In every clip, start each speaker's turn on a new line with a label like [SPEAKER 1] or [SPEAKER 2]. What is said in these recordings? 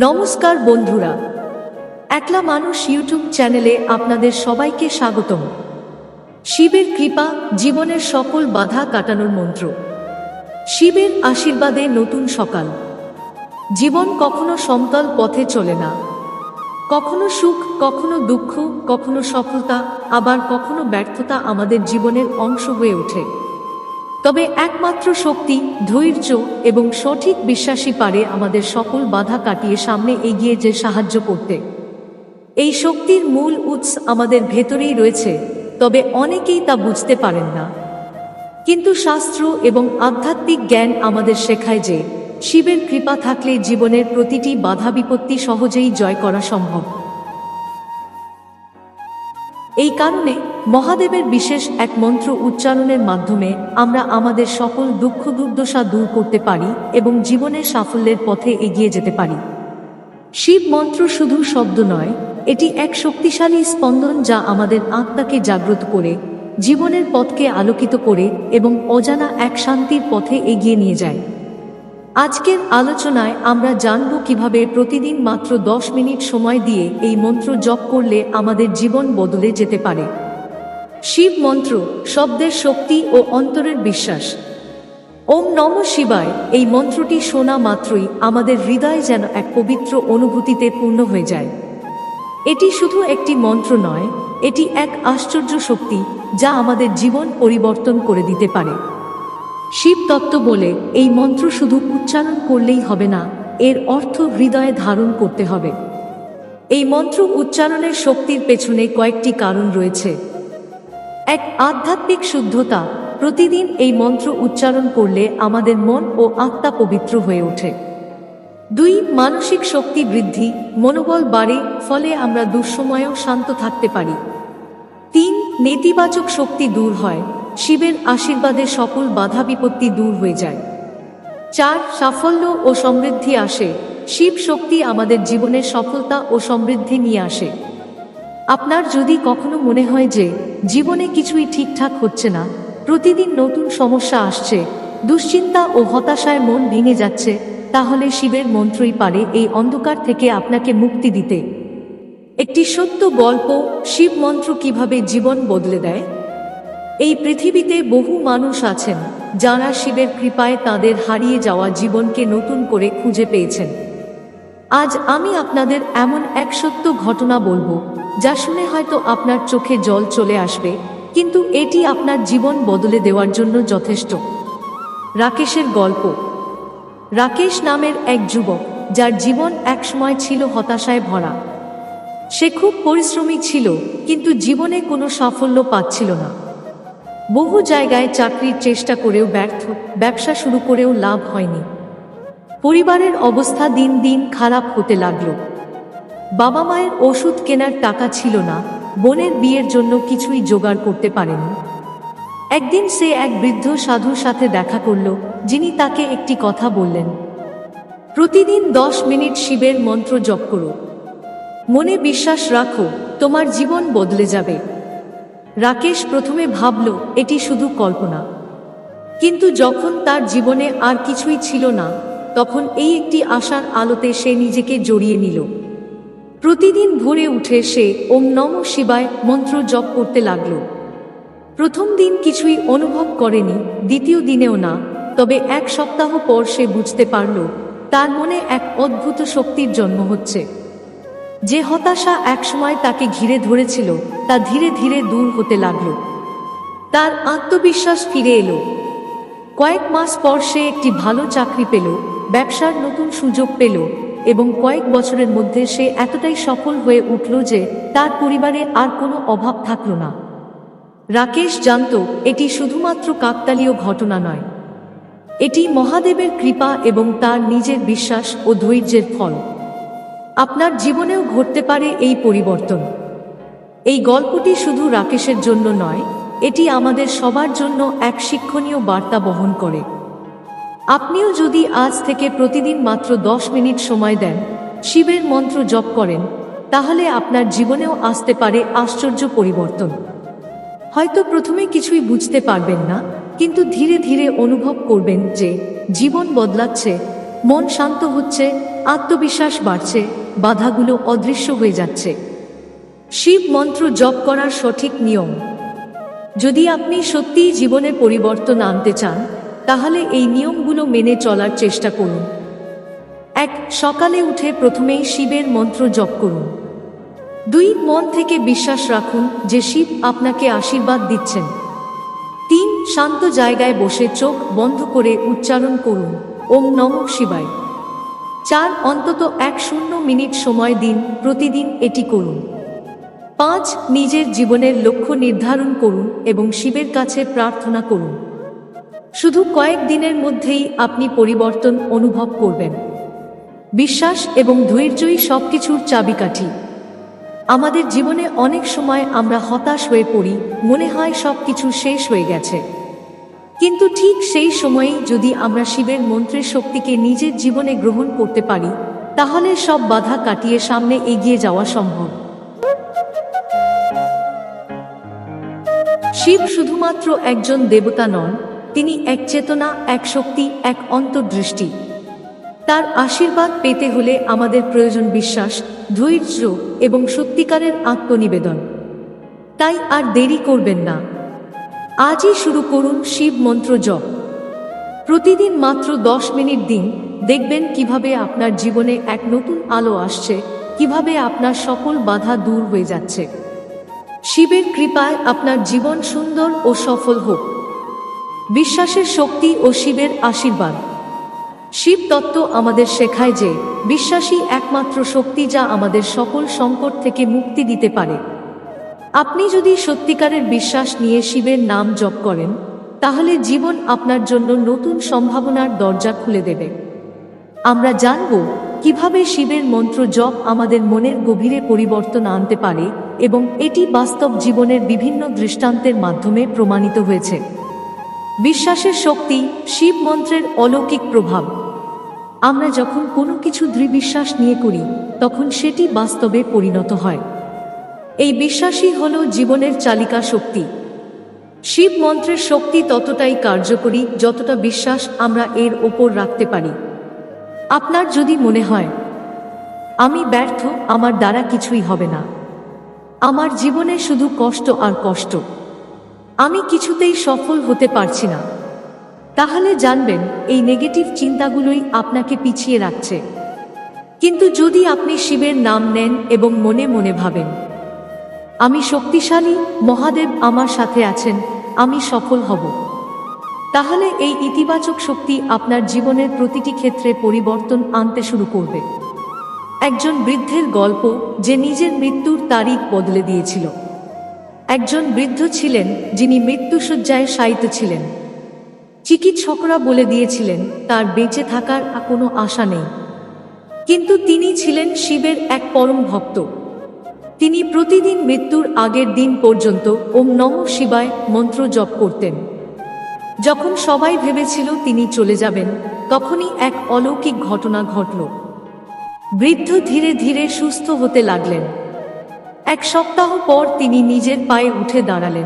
[SPEAKER 1] নমস্কার বন্ধুরা। একলা মানুষ ইউটিউব চ্যানেলে আপনাদের সবাইকে স্বাগতম। শিবের কৃপা জীবনের সকল বাধা কাটানোর মন্ত্র। শিবের আশীর্বাদে নতুন সকাল। জীবন কখনো সমতল পথে চলে না। কখনো সুখ, কখনো দুঃখ, কখনো সফলতা, আবার কখনো ব্যর্থতা আমাদের জীবনের অংশ হয়ে ওঠে। তবে একমাত্র শক্তি, ধৈর্য এবং সঠিক বিশ্বাসী পারে আমাদের সকল বাধা কাটিয়ে সামনে এগিয়ে যে সাহায্য করতে। এই শক্তির মূল উৎস আমাদের ভেতরেই রয়েছে, তবে অনেকেই তা বুঝতে পারেন না। কিন্তু শাস্ত্র এবং আধ্যাত্মিক জ্ঞান আমাদের শেখায় যে, শিবের কৃপা থাকলে জীবনের প্রতিটি বাধা বিপত্তি সহজেই জয় করা সম্ভব। এই কারণে মহাদেবের বিশেষ এক মন্ত্র উচ্চারণের মাধ্যমে আমরা আমাদের সকল দুঃখ দুর্দশা দূর করতে পারি এবং জীবনের সাফল্যের পথে এগিয়ে যেতে পারি। শিব মন্ত্র শুধু শব্দ নয়, এটি এক শক্তিশালী স্পন্দন যা আমাদের আত্মাকে জাগ্রত করে, জীবনের পথকে আলোকিত করে এবং অজানা এক শান্তির পথে এগিয়ে নিয়ে যায়। আজকের আলোচনায় আমরা জানব কীভাবে প্রতিদিন মাত্র দশ মিনিট সময় দিয়ে এই মন্ত্র জপ করলে আমাদের জীবন বদলে যেতে পারে। শিব মন্ত্র, শব্দের শক্তি ও অন্তরের বিশ্বাস। ওম নম শিবায়, এই মন্ত্রটি শোনা মাত্রই আমাদের হৃদয় যেন এক পবিত্র অনুভূতিতে পূর্ণ হয়ে যায়। এটি শুধু একটি মন্ত্র নয়, এটি এক আশ্চর্য শক্তি যা আমাদের জীবন পরিবর্তন করে দিতে পারে। শিব তত্ত্ব বলে এই মন্ত্র শুধু উচ্চারণ করলেই হবে না, এর অর্থ হৃদয়ে ধারণ করতে হবে। এই মন্ত্র উচ্চারণের শক্তির পেছনে কয়েকটি কারণ রয়েছে। এক আধ্যাত্মিক শুদ্ধতা। প্রতিদিন এই মন্ত্র উচ্চারণ করলে আমাদের মন ও আত্মা পবিত্র হয়ে ওঠে। দুই, মানসিক শক্তি বৃদ্ধি। মনোবল বাড়ে, ফলে আমরা দুঃসময়েও শান্ত থাকতে পারি। তিন, নেতিবাচক শক্তি দূর হয়। শিবের আশীর্বাদে সকল বাধা বিপত্তি দূর হয়ে যায়। চার, সাফল্য ও সমৃদ্ধি আসে। শিব শক্তি আমাদের জীবনের সফলতা ও সমৃদ্ধি নিয়ে আসে। আপনার যদি কখনো মনে হয় যে জীবনে কিছুই ঠিকঠাক হচ্ছে না, প্রতিদিন নতুন সমস্যা আসছে, দুশ্চিন্তা ও হতাশায় মন ভেঙে যাচ্ছে, তাহলে শিবের মন্ত্রই পারে এই অন্ধকার থেকে আপনাকে মুক্তি দিতে। একটি সত্য গল্প শিব মন্ত্র কীভাবে জীবন বদলে দেয়? এই পৃথিবীতে বহু মানুষ আছেন, যারা শিবের কৃপায় তাদের হারিয়ে যাওয়া জীবনকে নতুন করে খুঁজে পেয়েছেন। আজ আমি আপনাদের এমন এক সত্য ঘটনা বলব, যা শুনে হয়তো আপনার চোখে জল চলে আসবে, কিন্তু এটি আপনার জীবন বদলে দেওয়ার জন্য যথেষ্ট। রাকেশের গল্প। রাকেশ নামের এক যুবক, যার জীবন একসময় ছিল হতাশায় ভরা। সে খুব পরিশ্রমী ছিল, কিন্তু জীবনে কোনো সাফল্য পাচ্ছিল না। বহু জায়গায় চাকরির চেষ্টা করেও ব্যর্থ, ব্যবসা শুরু করেও লাভ হয়নি। পরিবারের অবস্থা দিন দিন খারাপ হতে লাগল। বাবা মায়ের ওষুধ কেনার টাকা ছিল না, বোনের বিয়ের জন্য কিছুই জোগাড় করতে পারেনি। একদিন সে এক বৃদ্ধ সাধুর সাথে দেখা করল, যিনি তাকে একটি কথা বললেন, প্রতিদিন দশ মিনিট শিবের মন্ত্র জপ করো। মনে বিশ্বাস রাখো, তোমার জীবন বদলে যাবে। রাকেশ প্রথমে ভাবল, এটি শুধু কল্পনা। কিন্তু যখন তার জীবনে আর কিছুই ছিল না তখন এই একটি আশার আলোতে সে নিজেকে জড়িয়ে নিল। প্রতিদিন ভোরে উঠে সে ওম নম শিবায় মন্ত্র জপ করতে লাগল। প্রথম দিন কিছুই অনুভব করেনি, দ্বিতীয় দিনেও না, তবে এক সপ্তাহ পর সে বুঝতে পারল, তার মনে এক অদ্ভুত শক্তির জন্ম হচ্ছে। যে হতাশা একসময় তাকে ঘিরে ধরেছিল, তা ধীরে ধীরে দূর হতে লাগল। তার আত্মবিশ্বাস ফিরে এলো। কয়েক মাস পর সে একটি ভালো চাকরি পেল ব্যবসার নতুন সুযোগ পেল এবং কয়েক বছরের মধ্যে সে এতটাই সফল হয়ে উঠল যে তার পরিবারে আর কোনো অভাব থাকল না। রাকেশ জানত, এটি শুধুমাত্র কাকতালীয় ঘটনা নয়। এটি মহাদেবের কৃপা এবং তার নিজের বিশ্বাস ও ধৈর্যের ফল। আপনার জীবনেও ঘটতে পারে এই পরিবর্তন। এই গল্পটি শুধু রাকেশের জন্য নয়, এটি আমাদের সবার জন্য এক শিক্ষণীয় বার্তা বহন করে। আপনিও যদি আজ থেকে প্রতিদিন মাত্র দশ মিনিট সময় দেন, শিবের মন্ত্র জপ করেন, তাহলে আপনার জীবনেও আসতে পারে আশ্চর্য পরিবর্তন। হয়তো প্রথমে কিছুই বুঝতে পারবেন না, কিন্তু ধীরে ধীরে অনুভব করবেন যে জীবন বদলাচ্ছে, মন শান্ত হচ্ছে, আত্মবিশ্বাস বাড়ছে, বাধাগুলো অদৃশ্য হয়ে যাচ্ছে। শিব মন্ত্র জপ করার সঠিক নিয়ম। যদি আপনি সত্যিই জীবনে পরিবর্তন আনতে চান তাহলে এই নিয়মগুলো মেনে চলার চেষ্টা করুন। এক, সকালে উঠে প্রথমেই শিবের মন্ত্র জপ করুন। দুই, মন থেকে বিশ্বাস রাখুন যে শিব আপনাকে আশীর্বাদ দিচ্ছেন। তিন, শান্ত জায়গায় বসে চোখ বন্ধ করে উচ্চারণ করুন, ওম নম শিবায়। চার, অন্তত এক শূন্য মিনিট সময় দিন, প্রতিদিন এটি করুন। পাঁচ, নিজের জীবনের লক্ষ্য নির্ধারণ করুন এবং শিবের কাছে প্রার্থনা করুন। শুধু কয়েক দিনের মধ্যেই আপনি পরিবর্তন অনুভব করবেন। বিশ্বাস এবং ধৈর্যই সবকিছুর চাবিকাঠি। আমাদের জীবনে অনেক সময় আমরা হতাশ হয়ে পড়ি, মনে হয় সবকিছু শেষ হয়ে গেছে। কিন্তু ঠিক সেই সময়েই যদি আমরা শিবের মন্ত্রের শক্তিকে নিজের জীবনে গ্রহণ করতে পারি, তাহলে সব বাধা কাটিয়ে সামনে এগিয়ে যাওয়া সম্ভব। শিব শুধুমাত্র একজন দেবতা নন তিনি এক চেতনা, এক শক্তি, এক অন্তর্দৃষ্টি। তার আশীর্বাদ পেতে হলে আমাদের প্রয়োজন বিশ্বাস, ধৈর্য এবং সত্যিকারের আত্মনিবেদন। তাই আর দেরি করবেন না। আজই শুরু করুন শিব মন্ত্র জপ। প্রতিদিন মাত্র দশ মিনিট দিন দেখবেন কীভাবে আপনার জীবনে এক নতুন আলো আসছে, কীভাবে আপনার সকল বাধা দূর হয়ে যাচ্ছে। শিবের কৃপায় আপনার জীবন সুন্দর ও সফল হোক। বিশ্বাসের শক্তি ও শিবের আশীর্বাদ। শিব তত্ত্ব আমাদের শেখায় যে বিশ্বাসী একমাত্র শক্তি যা আমাদের সকল সংকট থেকে মুক্তি দিতে পারে। আপনি যদি সত্যিকারের বিশ্বাস নিয়ে শিবের নাম জপ করেন, তাহলে জীবন আপনার জন্য নতুন সম্ভাবনার দরজা খুলে দেবে। আমরা জানব কীভাবে শিবের মন্ত্র জপ আমাদের মনের গভীরে পরিবর্তন আনতে পারে এবং এটি বাস্তব জীবনের বিভিন্ন দৃষ্টান্তের মাধ্যমে প্রমাণিত হয়েছে। বিশ্বাসের শক্তি শিব মন্ত্রের অলৌকিক প্রভাব। আমরা যখন কোনো কিছু দৃঢ় বিশ্বাস নিয়ে করি, তখন সেটি বাস্তবে পরিণত হয়। এই বিশ্বাসই হল জীবনের চালিকা শক্তি। শিব মন্ত্রের শক্তি ততটাই কার্যকরী যতটা বিশ্বাস আমরা এর ওপর রাখতে পারি। আপনার যদি মনে হয়, আমি ব্যর্থ, আমার দ্বারা কিছুই হবে না। আমার জীবনে শুধু কষ্ট আর কষ্ট। আমি কিছুতেই সফল হতে পারছি না। তাহলে জানবেন, এই নেগেটিভ চিন্তাগুলোই আপনাকে পিছিয়ে রাখছে। কিন্তু যদি আপনি শিবের নাম নেন এবং মনে মনে ভাবেন, আমি শক্তিশালী, মহাদেব আমার সাথে আছেন, আমি সফল হব। তাহলে এই ইতিবাচক শক্তি আপনার জীবনের প্রতিটি ক্ষেত্রে পরিবর্তন আনতে শুরু করবে। একজন বৃদ্ধের গল্প যে নিজের মৃত্যুর তারিখ বদলে দিয়েছিল। একজন বৃদ্ধ ছিলেন যিনি মৃত্যুসজ্জায় শায়িত ছিলেন। চিকিৎসকরা বলে দিয়েছিলেন, তার বেঁচে থাকার কোনো আশা নেই। কিন্তু তিনি ছিলেন শিবের এক পরম ভক্ত। তিনি প্রতিদিন মৃত্যুর আগের দিন পর্যন্ত ওম নম শিবায় মন্ত্র জপ করতেন। যখন সবাই ভেবেছিল তিনি চলে যাবেন, তখনই এক অলৌকিক ঘটনা ঘটল। বৃদ্ধ ধীরে ধীরে সুস্থ হতে লাগলেন। এক সপ্তাহ পর তিনি নিজের পায়ে উঠে দাঁড়ালেন।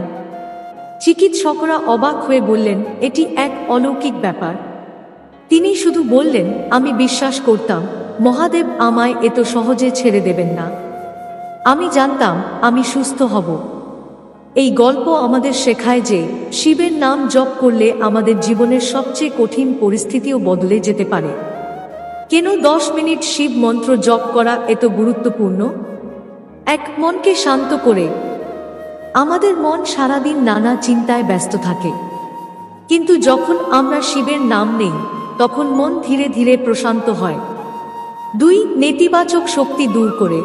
[SPEAKER 1] চিকিৎসকরা অবাক হয়ে বললেন, এটি এক অলৌকিক ব্যাপার। তিনি শুধু বললেন, আমি বিশ্বাস করতাম, মহাদেব আমায় এত সহজে ছেড়ে দেবেন না। আমি জানতাম আমি সুস্থ হব। এই গল্প আমাদের শেখায় যে, শিবের নাম জপ করলে আমাদের জীবনের সবচেয়ে কঠিন পরিস্থিতিও বদলে যেতে পারে। কেন দশ মিনিট শিব মন্ত্র জপ করা এত গুরুত্বপূর্ণ? এক মনকে শান্ত করে। আমাদের মন সারাদিন নানা চিন্তায় ব্যস্ত থাকে। কিন্তু যখন আমরা শিবের নাম নেই, তখন মন ধীরে ধীরে প্রশান্ত হয়। দুই নেতিবাচক শক্তি দূর করে।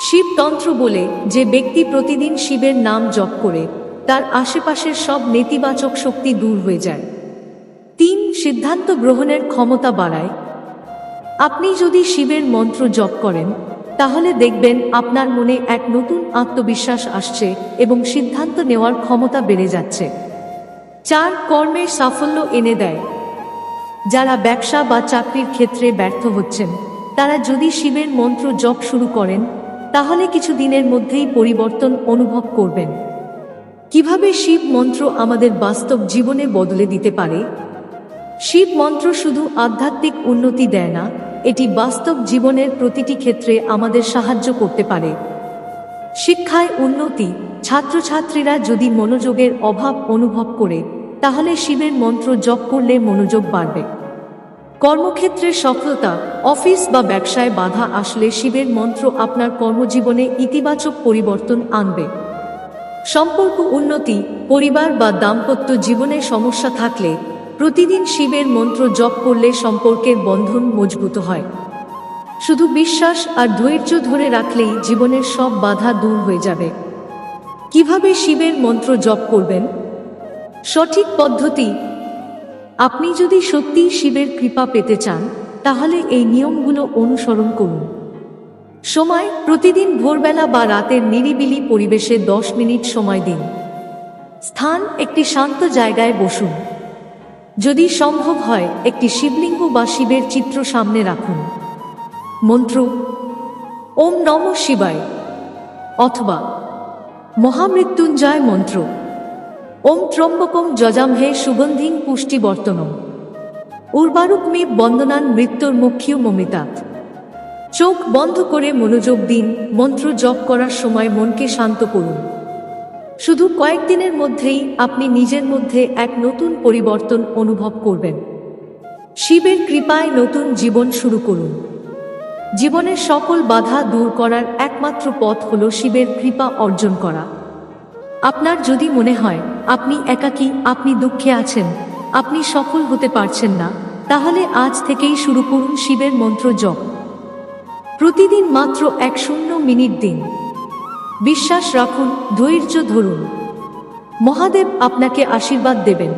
[SPEAKER 1] শিবতন্ত্র বলে যে ব্যক্তি প্রতিদিন শিবের নাম জপ করে, তার আশেপাশের সব নেতিবাচক শক্তি দূর হয়ে যায়। তিন সিদ্ধান্ত গ্রহণের ক্ষমতা বাড়ায়। আপনি যদি শিবের মন্ত্র জপ করেন তাহলে দেখবেন আপনার মনে এক নতুন আত্মবিশ্বাস আসছে এবং সিদ্ধান্ত নেওয়ার ক্ষমতা বেড়ে যাচ্ছে। চার, কর্মের সাফল্য এনে দেয়। যারা ব্যবসা বা চাকরির ক্ষেত্রে ব্যর্থ হচ্ছেন, তারা যদি শিবের মন্ত্র জপ শুরু করেন, তাহলে কিছু দিনের মধ্যেই পরিবর্তন অনুভব করবেন। কীভাবে শিব মন্ত্র আমাদের বাস্তব জীবনে বদলে দিতে পারে? শিব মন্ত্র শুধু আধ্যাত্মিক উন্নতি দেয় না, এটি বাস্তব জীবনের প্রতিটি ক্ষেত্রে আমাদের সাহায্য করতে পারে। শিক্ষায় উন্নতি, ছাত্রছাত্রীরা যদি মনোযোগের অভাব অনুভব করে, তাহলে শিবের মন্ত্র জপ করলে মনোযোগ বাড়বে। কর্মক্ষেত্রে সফলতা, অফিস বা ব্যবসায় বাধা আসলে শিবের মন্ত্র আপনার কর্মজীবনে ইতিবাচক পরিবর্তন আনবে। সম্পর্ক উন্নতি, পরিবার বা দাম্পত্য জীবনে সমস্যা থাকলে প্রতিদিন শিবের মন্ত্র জপ করলে সম্পর্কের বন্ধন মজবুত হয়। শুধু বিশ্বাস আর ধৈর্য ধরে রাখলেই জীবনের সব বাধা দূর হয়ে যাবে। কীভাবে শিবের মন্ত্র জপ করবেন? সঠিক পদ্ধতি? আপনি যদি সত্যিই শিবের কৃপা পেতে চান, তাহলে এই নিয়মগুলো অনুসরণ করুন। সময় প্রতিদিন ভোরবেলা বা রাতের নিরিবিলি পরিবেশে দশ মিনিট সময় দিন। স্থান একটি শান্ত জায়গায় বসুন। যদি সম্ভব হয়, একটি শিবলিঙ্গ বা শিবের চিত্র সামনে রাখুন। মন্ত্র, ওম নম শিবায়, অথবা মহামৃত্যুঞ্জয় মন্ত্র, ওম ত্রম্বকম যজামহে সুগন্ধিং পুষ্টিবর্তনম, উর্বারুকমি বন্দনান মৃত্যুর মুখ্য মমিতাত। চোখ বন্ধ করে মনোযোগ দিন, মন্ত্র জপ করার সময় মনকে শান্ত করুন। শুধু কয়েকদিনের মধ্যেই আপনি নিজের মধ্যে এক নতুন পরিবর্তন অনুভব করবেন। শিবের কৃপায় নতুন জীবন শুরু করুন। জীবনের সকল বাধা দূর করার একমাত্র পথ হল শিবের কৃপা অর্জন করা। আপনার যদি মনে হয়, আপনি একাকী, আপনি দুঃখে আছেন, আপনি সফল হতে পারছেন না, তাহলে আজ থেকেই শুরু করুন শিবের মন্ত্র জপ। প্রতিদিন মাত্র এক শূন্য মিনিট দিন। বিশ্বাস রাখুন, ধৈর্য ধরুন। মহাদেব আপনাকে আশীর্বাদ দেবেন।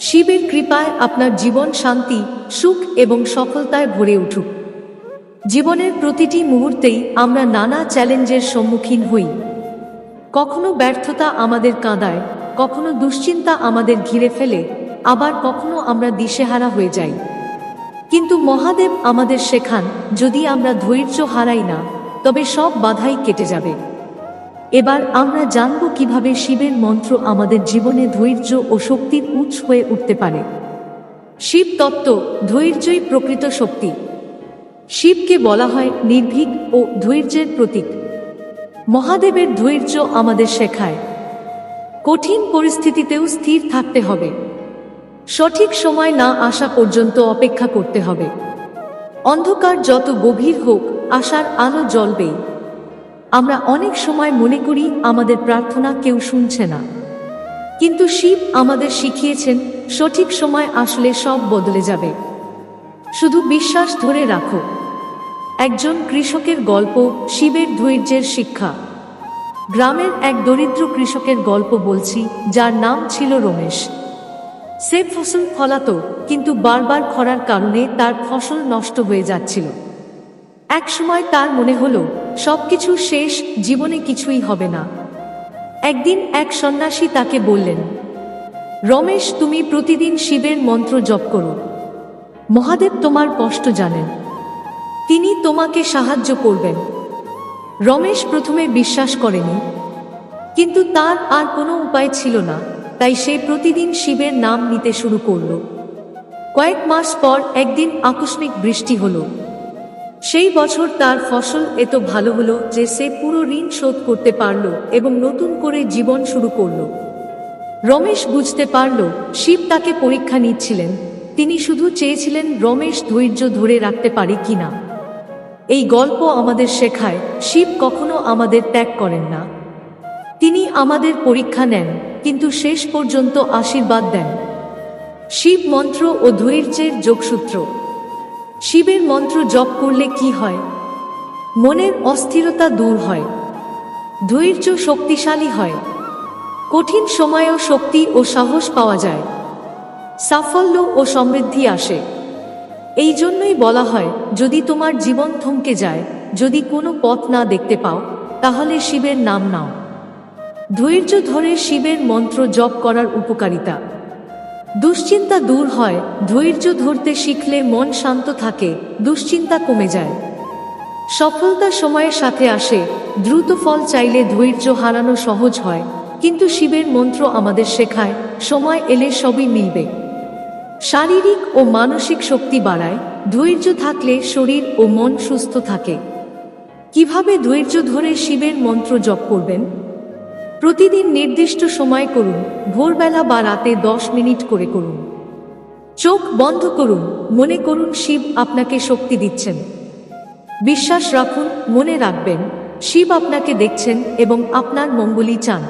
[SPEAKER 1] শিবের কৃপায় আপনার জীবন শান্তি, সুখ এবং সফলতায় ভরে উঠুক। জীবনের প্রতিটি মুহূর্তেই আমরা নানা চ্যালেঞ্জের সম্মুখীন হই। কখনো ব্যর্থতা আমাদের কাঁদায়, কখনো দুশ্চিন্তা আমাদের ঘিরে ফেলে, আবার কখনো আমরা দিশেহারা হয়ে যাই। কিন্তু মহাদেব আমাদের শেখান, যদি আমরা ধৈর্য হারাই না, তবে সব বাধাই কেটে যাবে। এবার আমরা জানব কীভাবে শিবের মন্ত্র আমাদের জীবনে ধৈর্য ও শক্তির উৎস হয়ে উঠতে পারে। শিব তত্ত্ব, ধৈর্যই প্রকৃত শক্তি। শিবকে বলা হয় নির্ভীক ও ধৈর্যের প্রতীক। মহাদেবের ধৈর্য আমাদের শেখায়। কঠিন পরিস্থিতিতেও স্থির থাকতে হবে। সঠিক সময় না আসা পর্যন্ত অপেক্ষা করতে হবে। অন্ধকার যত গভীর হোক, আশার আলো জ্বলবেই। আমরা অনেক সময় মনে করি আমাদের প্রার্থনা কেউ শুনছে না। কিন্তু শিব আমাদের শিখিয়েছেন, সঠিক সময় আসলে সব বদলে যাবে। শুধু বিশ্বাস ধরে রাখো। একজন কৃষকের গল্প শিবের ধৈর্যের শিক্ষা। গ্রামের এক দরিদ্র কৃষকের গল্প বলছি, যার নাম ছিল রমেশ। সে ফসল ফলাতো, কিন্তু বারবার খরার কারণে তার ফসল নষ্ট হয়ে যাচ্ছিল। এক সময় তার মনে হলো, সবকিছু শেষ, জীবনে কিছুই হবে না। একদিন এক সন্ন্যাসী তাকে বললেন, রমেশ, তুমি প্রতিদিন শিবের মন্ত্র জপ করো। মহাদেব তোমার কষ্ট জানেন। তিনি তোমাকে সাহায্য করবেন। রমেশ প্রথমে বিশ্বাস করেনি, কিন্তু তার আর কোনো উপায় ছিল না, তাই সে প্রতিদিন শিবের নাম নিতে শুরু করল। কয়েক মাস পর একদিন আকস্মিক বৃষ্টি হলো। সেই বছর তার ফসল এত ভালো হলো যে সে পুরো ঋণ শোধ করতে পারল এবং নতুন করে জীবন শুরু করল। রমেশ বুঝতে পারল, শিব তাকে পরীক্ষা নিচ্ছিলেন। তিনি শুধু চেয়েছিলেন রমেশ ধৈর্য ধরে রাখতে পারে কিনা। এই গল্প আমাদের শেখায়, শিব কখনো আমাদের ত্যাগ করেন না। তিনি আমাদের পরীক্ষা নেন, কিন্তু শেষ পর্যন্ত আশীর্বাদ দেন। শিব মন্ত্র ও ধৈর্যের যোগসূত্র। শিবের মন্ত্র জপ করলে কি হয়? মনের অস্থিরতা দূর হয়। ধৈর্য শক্তিশালী হয়। কঠিন সময়েও শক্তি ও সাহস পাওয়া যায়। সাফল্য ও সমৃদ্ধি আসে। এই জন্যই বলা হয়, যদি তোমার জীবন থমকে যায়, যদি কোনো পথ না দেখতে পাও, তাহলে শিবের নাম নাও। ধৈর্য ধরে শিবের মন্ত্র জপ করার উপকারিতা। দুশ্চিন্তা দূর হয়, ধৈর্য ধরতে শিখলে মন শান্ত থাকে, দুশ্চিন্তা কমে যায়। সফলতা সময়ের সাথে আসে, দ্রুত ফল চাইলে ধৈর্য হারানো সহজ হয়, কিন্তু শিবের মন্ত্র আমাদের শেখায়, সময় এলে সবই মিলবে। শারীরিক ও মানসিক শক্তি বাড়ায়, ধৈর্য থাকলে শরীর ও মন সুস্থ থাকে। কীভাবে ধৈর্য ধরে শিবের মন্ত্র জপ করবেন? প্রতিদিন নির্দিষ্ট সময় করুন, ভোরবেলা বা রাতে দশ মিনিট করে করুন। চোখ বন্ধ করুন, মনে করুন শিব আপনাকে শক্তি দিচ্ছেন। বিশ্বাস রাখুন, মনে রাখবেন, শিব আপনাকে দেখছেন এবং আপনার মঙ্গলই চান।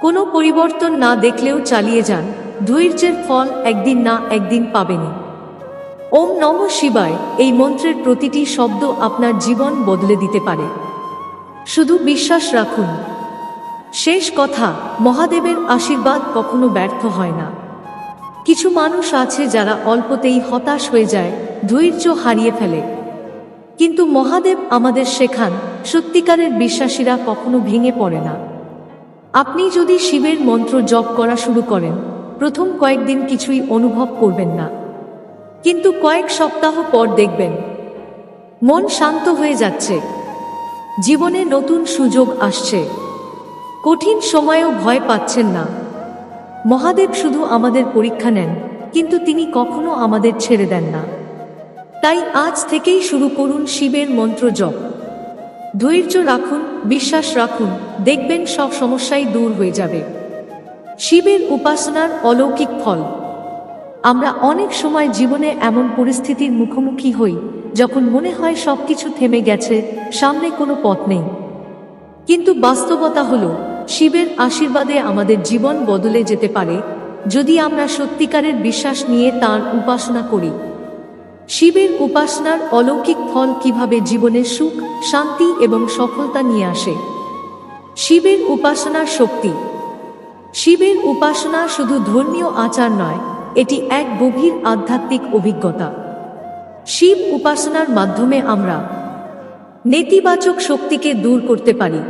[SPEAKER 1] কোনো পরিবর্তন না দেখলেও চালিয়ে যান, ধৈর্যের ফল একদিন না একদিন পাবেনই। ওম নম শিবায়, এই মন্ত্রের প্রতিটি শব্দ আপনার জীবন বদলে দিতে পারে। শুধু বিশ্বাস রাখুন শেষ কথা, মহাদেবের আশীর্বাদ কখনো ব্যর্থ হয় না। কিছু মানুষ আছে যারা অল্পতেই হতাশ হয়ে যায়, ধৈর্য হারিয়ে ফেলে। কিন্তু মহাদেব আমাদের শেখান, সত্যিকারের বিশ্বাসীরা কখনো ভেঙে পড়ে না। আপনি যদি শিবের মন্ত্র জপ করা শুরু করেন, প্রথম কয়েকদিন কিছুই অনুভব করবেন না। কিন্তু কয়েক সপ্তাহ পর দেখবেন, মন শান্ত হয়ে যাচ্ছে। জীবনে নতুন সুযোগ আসছে। কঠিন সময়েও ভয় পাচ্ছেন না। মহাদেব শুধু আমাদের পরীক্ষা নেন, কিন্তু তিনি কখনো আমাদের ছেড়ে দেন না। তাই আজ থেকেই শুরু করুন শিবের মন্ত্র জপ। ধৈর্য রাখুন, বিশ্বাস রাখুন, দেখবেন সব সমস্যাই দূর হয়ে যাবে। শিবের উপাসনার অলৌকিক ফল। আমরা অনেক সময় জীবনে এমন পরিস্থিতির মুখোমুখি হই, যখন মনে হয় সবকিছু থেমে গেছে, সামনে কোনো পথ নেই। কিন্তু বাস্তবতা হলো, শিবের আশীর্বাদে আমাদের জীবন বদলে যেতে পারে যদি আমরা সত্যিকারের বিশ্বাস নিয়ে তার উপাসনা করি। শিবের উপাসনার অলৌকিক ফল কীভাবে জীবনে সুখ, শান্তি এবং সফলতা নিয়ে আসে? শিবের উপাসনার শক্তি। শিবের উপাসনা শুধু ধর্মীয় আচার নয়, এটি এক গভীর আধ্যাত্মিক অভিজ্ঞতা। শিব উপাসনার মাধ্যমে আমরা নেতিবাচক শক্তিকে দূর করতে পারি।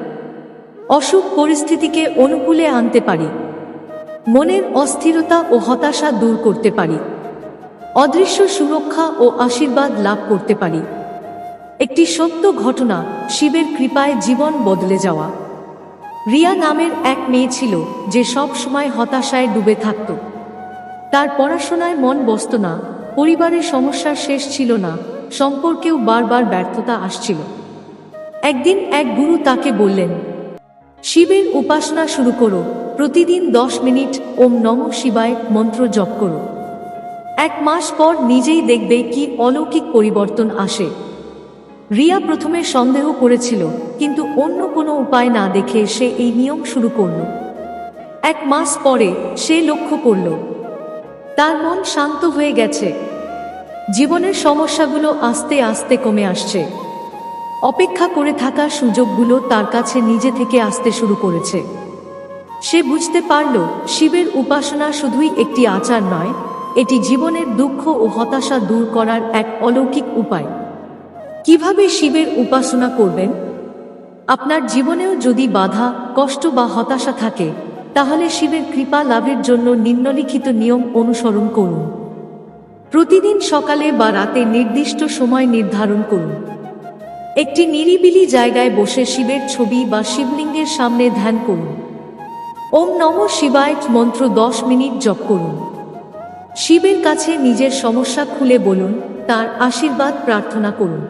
[SPEAKER 1] অসুখ পরিস্থিতিকে অনুকূলে আনতে পারি। মনের অস্থিরতা ও হতাশা দূর করতে পারি। অদৃশ্য সুরক্ষা ও আশীর্বাদ লাভ করতে পারি। একটি সত্য ঘটনা শিবের কৃপায় জীবন বদলে যাওয়া। রিয়া নামের এক মেয়ে ছিল যে সব সময় হতাশায় ডুবে থাকত। তার পড়াশোনায় মন বসত না, পরিবারের সমস্যার শেষ ছিল না, সম্পর্কেও বারবার ব্যর্থতা আসছিল। একদিন এক গুরু তাকে বললেন শিবের উপাসনা শুরু করো। প্রতিদিন দশ মিনিট ওম নম শিবায় মন্ত্র জপ করো। এক মাস পর নিজেই দেখবে কি অলৌকিক পরিবর্তন আসে। রিয়া প্রথমে সন্দেহ করেছিল, কিন্তু অন্য কোনো উপায় না দেখে সে এই নিয়ম শুরু করল। এক মাস পরে সে লক্ষ্য করল, তার মন শান্ত হয়ে গেছে। জীবনের সমস্যাগুলো আস্তে আস্তে কমে আসছে। অপেক্ষা করে থাকা সুযোগগুলো তার কাছে নিজে থেকে আসতে শুরু করেছে। সে বুঝতে পারল, শিবের উপাসনা শুধুই একটি আচার নয়, এটি জীবনের দুঃখ ও হতাশা দূর করার এক অলৌকিক উপায়। কীভাবে শিবের উপাসনা করবেন? আপনার জীবনেও যদি বাধা, কষ্ট বা হতাশা থাকে, তাহলে শিবের কৃপা লাভের জন্য নিম্নলিখিত নিয়ম অনুসরণ করুন। প্রতিদিন সকালে বা রাতে নির্দিষ্ট সময় নির্ধারণ করুন। একটি নিরিবিলি জায়গায় বসে শিবের ছবি বা শিবলিঙ্গের সামনে ধ্যান করুন। ওম নম শিবায় মন্ত্র দশ মিনিট জপ করুন। শিবের কাছে নিজের সমস্যা খুলে বলুন, তার আশীর্বাদ প্রার্থনা করুন।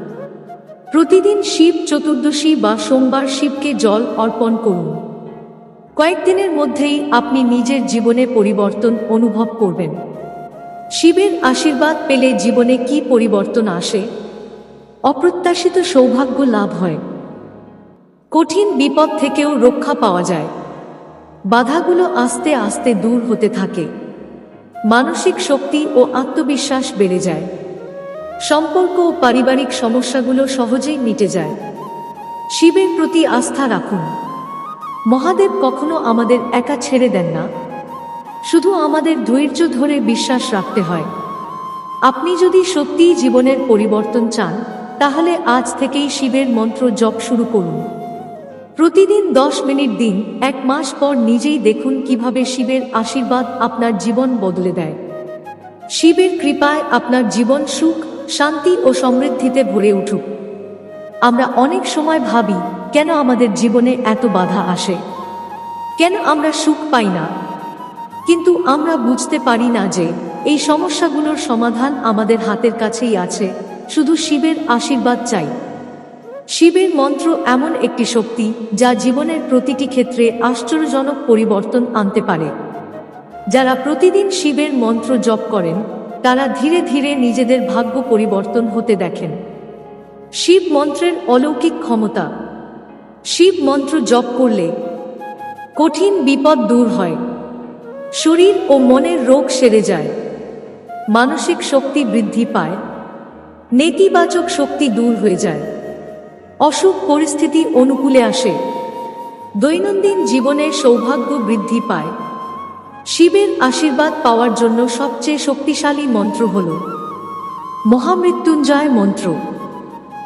[SPEAKER 1] প্রতিদিন শিব চতুর্দশী বা সোমবার শিবকে জল অর্পণ করুন। কয়েকদিনের মধ্যেই আপনি নিজের জীবনে পরিবর্তন অনুভব করবেন। শিবের আশীর্বাদ পেলে জীবনে কি পরিবর্তন আসে? অপ্রত্যাশিত সৌভাগ্য লাভ হয়। কঠিন বিপদ থেকেও রক্ষা পাওয়া যায়। বাধাগুলো আস্তে আস্তে দূর হতে থাকে। মানসিক শক্তি ও আত্মবিশ্বাস বেড়ে যায়। সম্পর্ক ও পারিবারিক সমস্যাগুলো সহজেই মিটে যায়। শিবের প্রতি আস্থা রাখুন। মহাদেব কখনো আমাদের একা ছেড়ে দেন না। শুধু আমাদের ধৈর্য ধরে বিশ্বাস রাখতে হয়। আপনি যদি সত্যিই জীবনের পরিবর্তন চান তাহলে আজ থেকেই শিবের মন্ত্র জপ শুরু করুন। প্রতিদিন দশ মিনিট দিন, এক মাস পর নিজেই দেখুন কীভাবে শিবের আশীর্বাদ আপনার জীবন বদলে দেয়। শিবের কৃপায় আপনার জীবন সুখ, শান্তি ও সমৃদ্ধিতে ভরে উঠুক। আমরা অনেক সময় ভাবি, কেন আমাদের জীবনে এত বাধা আসে? কেন আমরা সুখ পাই না? কিন্তু আমরা বুঝতে পারি না যে, এই সমস্যাগুলোর সমাধান আমাদের হাতের কাছেই আছে। শুধু শিবের আশীর্বাদ চাই। শিবের মন্ত্র এমন একটি শক্তি যা জীবনের প্রতিটি ক্ষেত্রে আশ্চর্যজনক পরিবর্তন আনতে পারে। যারা প্রতিদিন শিবের মন্ত্র জপ করেন, তারা ধীরে ধীরে নিজেদের ভাগ্য পরিবর্তন হতে দেখেন। শিব মন্ত্রের অলৌকিক ক্ষমতা। শিব মন্ত্র জপ করলে কঠিন বিপদ দূর হয়। শরীর ও মনের রোগ সেরে যায়। মানসিক শক্তি বৃদ্ধি পায়। নেতিবাচক শক্তি দূর হয়ে যায়। অসুখ পরিস্থিতি অনুকূলে আসে। দৈনন্দিন জীবনে সৌভাগ্য বৃদ্ধি পায়। শিবের আশীর্বাদ পাওয়ার জন্য সবচেয়ে শক্তিশালী মন্ত্র হল, মহামৃত্যুঞ্জয় মন্ত্র।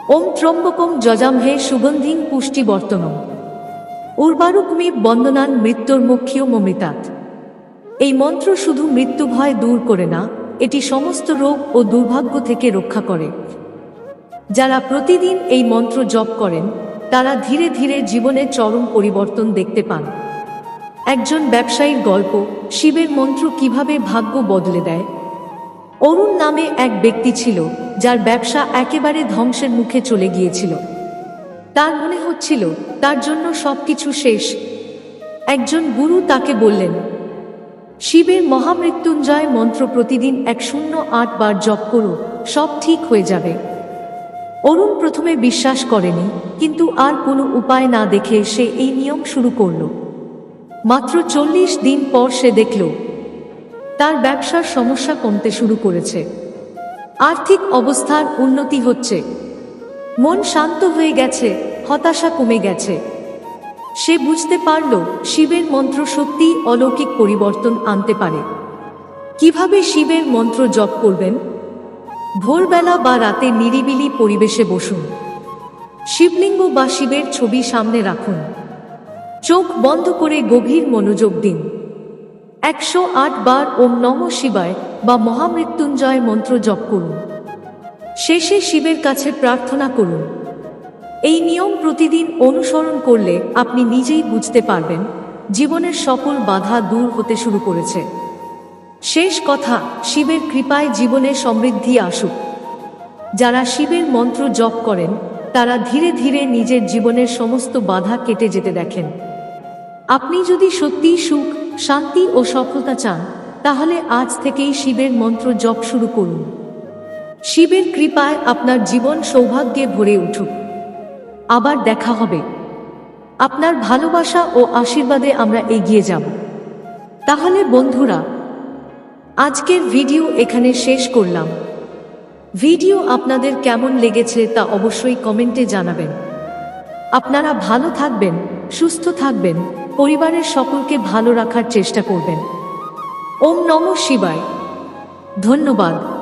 [SPEAKER 1] ওম ত্রম্বকম যজামহে সুগন্ধিং পুষ্টি পুষ্টিবর্তনম। উর্বারুকমি বন্দনান মৃত্যুর মুখ্যীয় মমিতাত এই মন্ত্র শুধু মৃত্যু ভয় দূর করে না এটি সমস্ত রোগ ও দুর্ভাগ্য থেকে রক্ষা করে। যারা প্রতিদিন এই মন্ত্র জপ করেন, তারা ধীরে ধীরে জীবনে চরম পরিবর্তন দেখতে পান। একজন ব্যবসায়ীর গল্প, শিবের মন্ত্র কীভাবে ভাগ্য বদলে দেয়? অরুণ নামে এক ব্যক্তি ছিল, যার ব্যবসা একেবারে ধ্বংসের মুখে চলে গিয়েছিল। তার মনে হচ্ছিল, তার জন্য সবকিছু শেষ। একজন গুরু তাকে বললেন শিবের মহামৃত্যুঞ্জয় মন্ত্র প্রতিদিন এক শূন্য আট বার জপ করো সব ঠিক হয়ে যাবে। অরুণ প্রথমে বিশ্বাস করেনি, কিন্তু আর কোনো উপায় না দেখে সে এই নিয়ম শুরু করল। মাত্র চল্লিশ দিন পর সে দেখল, তার ব্যবসার সমস্যা কমতে শুরু করেছে। আর্থিক অবস্থার উন্নতি হচ্ছে। মন শান্ত হয়ে গেছে, হতাশা কমে গেছে। সে বুঝতে পারল শিবের মন্ত্র সত্যিই অলৌকিক পরিবর্তন আনতে পারে। কীভাবে শিবের মন্ত্র জপ করবেন? ভোরবেলা বা রাতে নিরিবিলি পরিবেশে বসুন। শিবলিঙ্গ বা শিবের ছবি সামনে রাখুন। চোখ বন্ধ করে গভীর মনোযোগ দিন। একশো আট বার ওম নম শিবায় বা মহামৃত্যুঞ্জয় মন্ত্র জপ করুন। শেষে শিবের কাছে প্রার্থনা করুন। এই নিয়ম প্রতিদিন অনুসরণ করলে আপনি নিজেই বুঝতে পারবেন জীবনের সকল বাধা দূর হতে শুরু করেছে। শেষ কথা, শিবের কৃপায় জীবনে সমৃদ্ধি আসুক। যারা শিবের মন্ত্র জপ করেন, তারা ধীরে ধীরে নিজের জীবনের সমস্ত বাধা কেটে যেতে দেখেন। আপনি যদি সত্যিই সুখ, শান্তি ও সফলতা চান, তাহলে আজ থেকেই শিবের মন্ত্র জপ শুরু করুন। শিবের কৃপায় আপনার জীবন সৌভাগ্যে ভরে উঠুক। আবার দেখা হবে। আপনার ভালোবাসা ও আশীর্বাদে আমরা এগিয়ে যাব। তাহলে বন্ধুরা, আজকের ভিডিও এখানে শেষ করলাম। ভিডিও আপনাদের কেমন লেগেছে তা অবশ্যই কমেন্টে জানাবেন। আপনারা ভালো থাকবেন, সুস্থ থাকবেন, পরিবারের সকলকে ভালো রাখার চেষ্টা করবেন। ওম নম শিবায়। ধন্যবাদ।